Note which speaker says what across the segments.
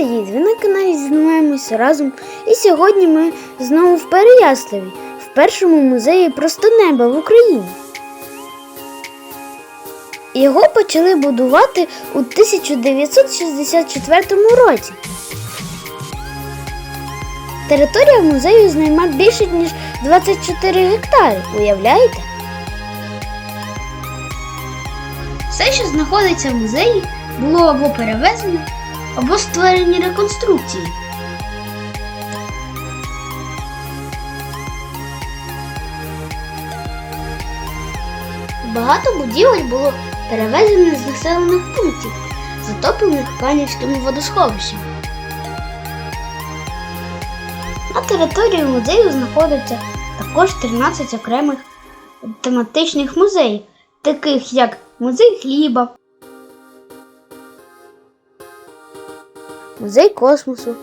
Speaker 1: Привіт! Ви на каналі Знімаємося разом. І сьогодні ми знову в Переяславі, в першому музеї Просто неба в Україні. Його почали будувати у 1964 році. Територія музею займа більше ніж 24 гектари. Уявляєте? Все, що знаходиться в музеї, було або перевезено, або створені реконструкції. Багато будівель було перевезено з населених пунктів, затоплених Канівським водосховищем. На території музею знаходиться також 13 окремих тематичних музеїв, таких як музей хліба, музей космосу,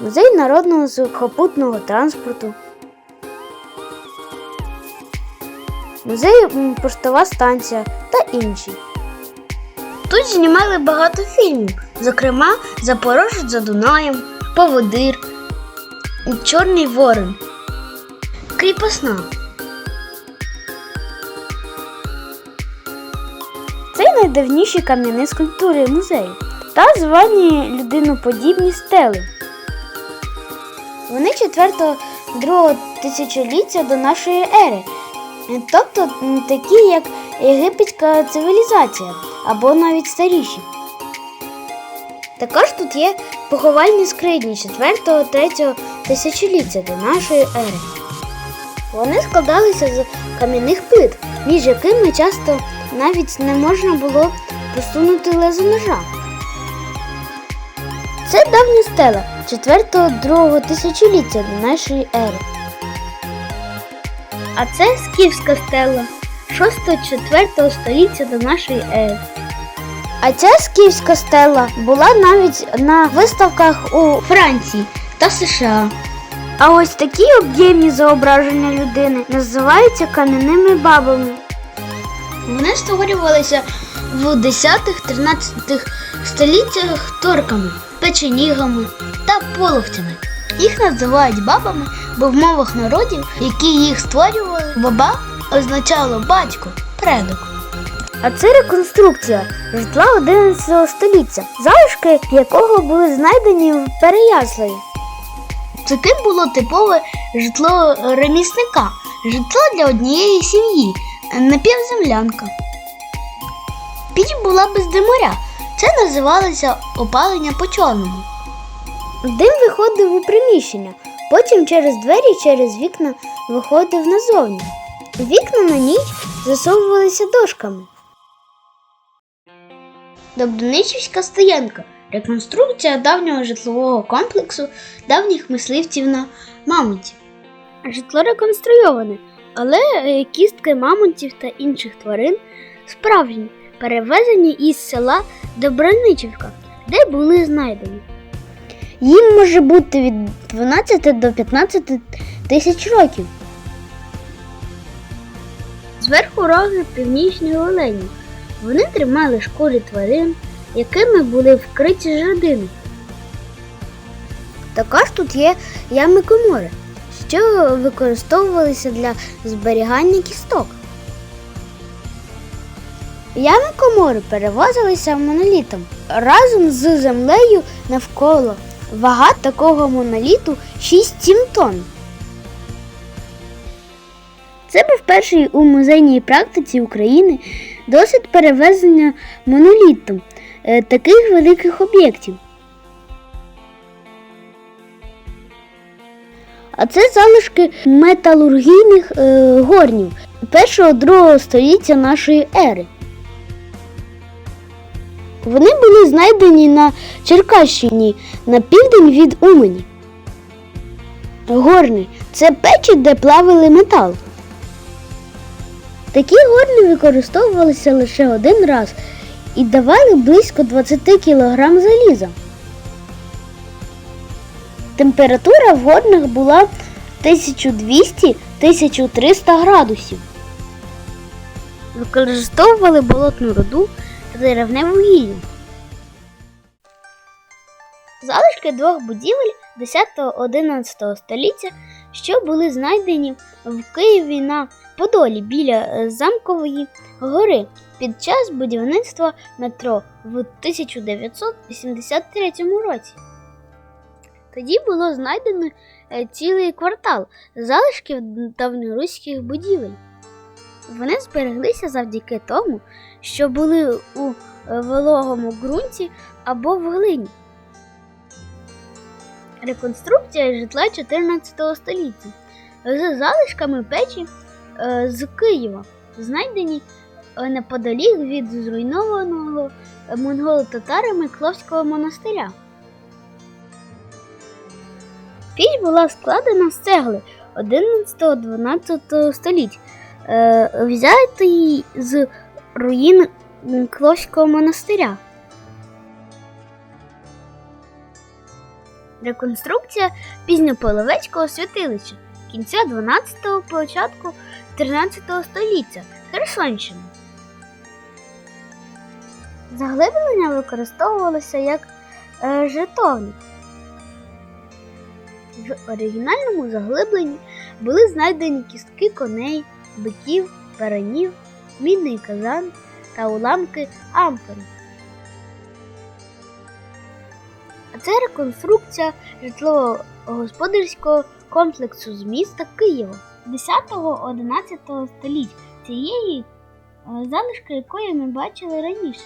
Speaker 1: музей народного сухопутного транспорту, музей поштова станція та інші. Тут знімали багато фільмів, зокрема Запорожець за Дунаєм, Поводир, Чорний Ворон, Кріпосна. Найдавніші кам'яні скульптури музею та звані людиноподібні стели. Вони 4-2 тисячоліття до нашої ери, тобто такі, як єгипетська цивілізація або навіть старіші. Також тут є поховальні скрині 4-3 тисячоліття до нашої ери. Вони складалися з кам'яних плит, між якими часто навіть не можна було просунути лезо ножа. Це давня стела 4-2 тисячоліття до нашої ери. А це скіфська стела 6-4 століття до нашої ери. А ця скіфська стела була навіть на виставках у Франції та США. А ось такі об'ємні зображення людини називаються кам'яними бабами. Вони створювалися в 10-13 століттях торками, печенігами та половцями. Їх називають бабами, бо в мовах народів, які їх створювали, баба означало батько, предок. А це реконструкція житла 11 століття, залишки якого були знайдені в Переяславі. Таким було типове житло ремісника, житло для однієї сім'ї, напівземлянка. Піч була без димаря. Це називалося опалення по чорному. Дим виходив у приміщення, потім через двері, через вікна виходив назовні. Вікна на ніч засовувалися дошками. Доброничівська стоянка реконструкція давнього житлового комплексу давніх мисливців на мамонтів. Житло реконструйоване, але е, кістки мамонтів та інших тварин справжні, перевезені із села Доброничівка, де були знайдені. Їм може бути від 12 до 15 тисяч років. Зверху роги північних оленів. Вони тримали шкури тварин, якими були вкриті жердини. Також тут є ями комори, що використовувалися для зберігання кісток. Ями комори перевозилися монолітом разом з землею навколо. Вага такого моноліту 6-7 тонн. Це був перший у музейній практиці України досвід перевезення монолітом таких великих об'єктів. А це залишки металургійних е, горнів першого-другого століття нашої ери. Вони були знайдені на Черкащині на південь від Умані. Горни це печі, де плавили метал. Такі горни використовувалися лише один раз і давали близько 20 кг заліза. Температура в горнах була 1200-1300 градусів. Використовували болотну руду та деревне вугілля. Залишки двох будівель 10-11 століття що були знайдені в Києві на Подолі біля е, замкової гори під час будівництва метро в 1983 році. Тоді було знайдено е, цілий квартал залишків давньоруських будівель. Вони збереглися завдяки тому, що були у е, вологому ґрунті або в глині. Реконструкція житла 14 століття з залишками печі е, з Києва, знайдені е, неподалік від зруйнованого монголо-татарами Кловського монастиря. Піч була складена з цегли 11-12 століть, е, взятої з руїн Кловського монастиря. Реконструкція пізньополовецького святилища кінця 12-го, початку 13 століття Херсонщини. Заглиблення використовувалося як е, житовник. В оригінальному заглибленні були знайдені кістки коней, биків, баранів, мідний казан та уламки амфори. Це реконструкція житлово-господарського комплексу з міста Києва 10-11 століть, цієї е, залишки якої ми бачили раніше.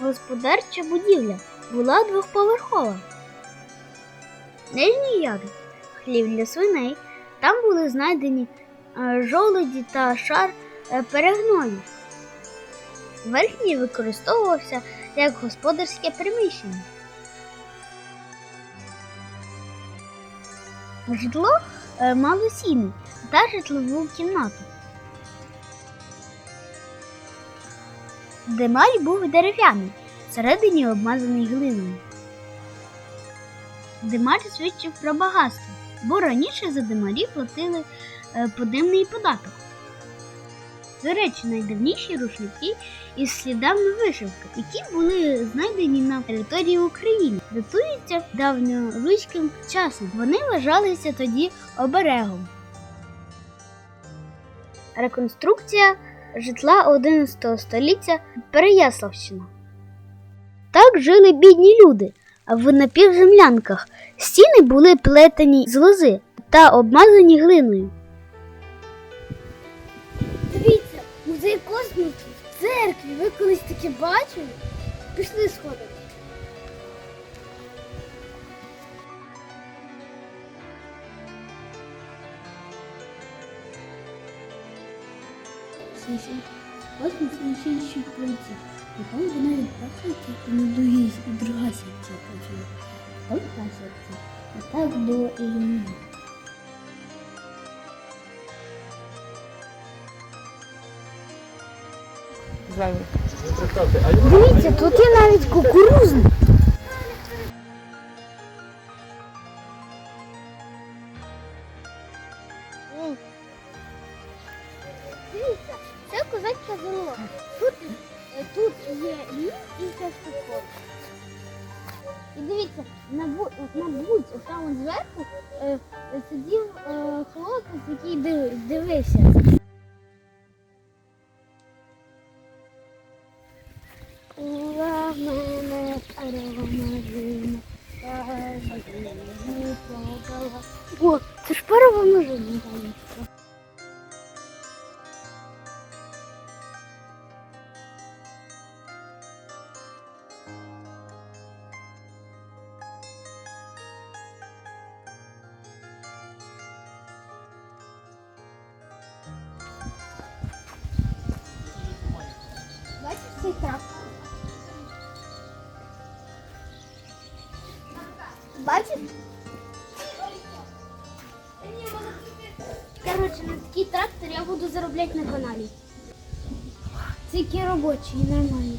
Speaker 1: Господарча будівля була двохповерхова. Нижній ярус хлів для свиней. Там були знайдені е, жолуді та шар е, перегною. Верхній використовувався як господарське приміщення. Житло е, мало сіни та житлову кімнату. Демаль був дерев'яний, всередині обмазаний глиною. Демаль свідчив про багатство, бо раніше за демарі платили е, подимний податок. До речі, найдавніші рушники із слідами вишивки, які були знайдені на території України, датуються давньоруським часом. Вони вважалися тоді оберегом. Реконструкція житла 11 століття Переяславщина. Так жили бідні люди в напівземлянках. Стіни були плетені з лози та обмазані глиною.
Speaker 2: Музей в церкві. Ви колись таке бачили? Пішли сходимо.
Speaker 3: Космос ще ще пройти. Потім вона відпрацюється і на другій, і друга секція працює. Потім та секція. А так до ілюмінаті.
Speaker 2: Дивіться, тут є навіть кукурузник.
Speaker 1: Дивіться, це козацька дорога. Тут, е, тут є ліс і частокол. І дивіться, на, бу- будь там от зверху е, сидів е, хлопець, який дивився. О, це ж парова множина. Бачиш цей трактор? Заробляти на каналі. Тільки робочий, нормальний.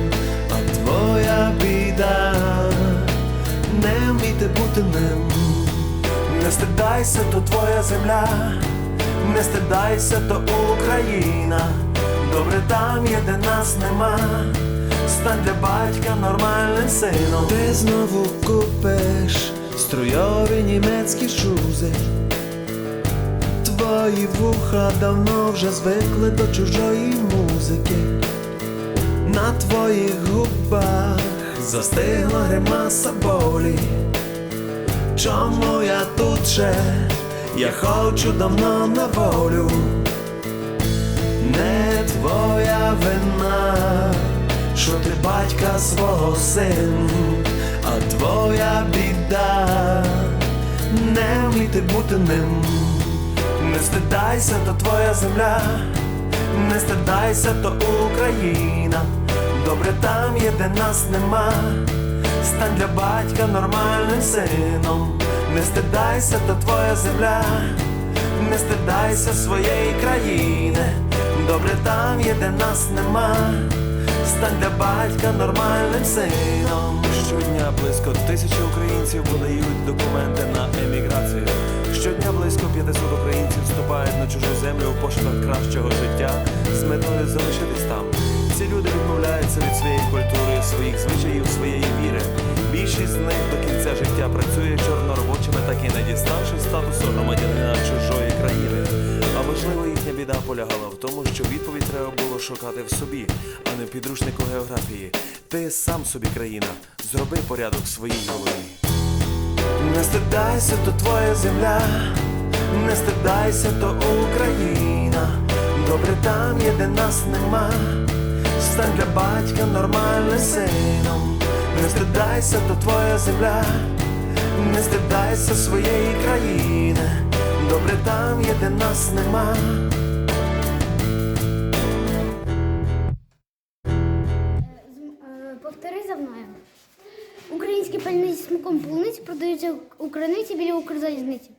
Speaker 4: твоя біда, не вміти бути ним. Не стидайся, то твоя земля, не стидайся, то Україна. Добре там є, де нас нема. Стань для батька нормальним сином. Ти знову купиш струйові німецькі шузи. Твої вуха давно вже звикли до чужої музики. На твоїх губах застигла гримаса болі. Чому я тут ще? Я хочу давно на волю. Не твоя вина, що ти батька свого син, а твоя біда, не вміти бути ним. Не стидайся, то твоя земля, не стидайся, то Україна. Добре там є, де нас нема. Стань для батька нормальним сином. Не стидайся, то твоя земля, не стидайся своєї країни. Добре там є, де нас нема. Стань для батька нормальним сином. Щодня близько тисячі українців подають документи на еміграцію. Щодня близько 500 українців вступають на чужу землю в пошуках кращого життя з метою залишитись там. Ці люди відмовляються від своєї культури, своїх звичаїв, своєї віри. Більшість з них до кінця життя працює чорноробочими, так і не діставши статусу громадянина чужої країни. А можливо, їхня біда полягала в тому, що відповідь треба було шукати в собі, а не в підручнику географії. Ти сам собі країна, зроби порядок в своїй голові. Не стидайся, то твоя земля, не стидайся, то Україна. Добре там є, де нас нема. Стань для батька нормальним сином. Не стидайся, то твоя земля, не стидайся своєї країни. Добре там є, де нас нема.
Speaker 2: Е, Повтори за мною. Українські пальниці смаком полуниці продаються у краниці біля Укрзалізниці.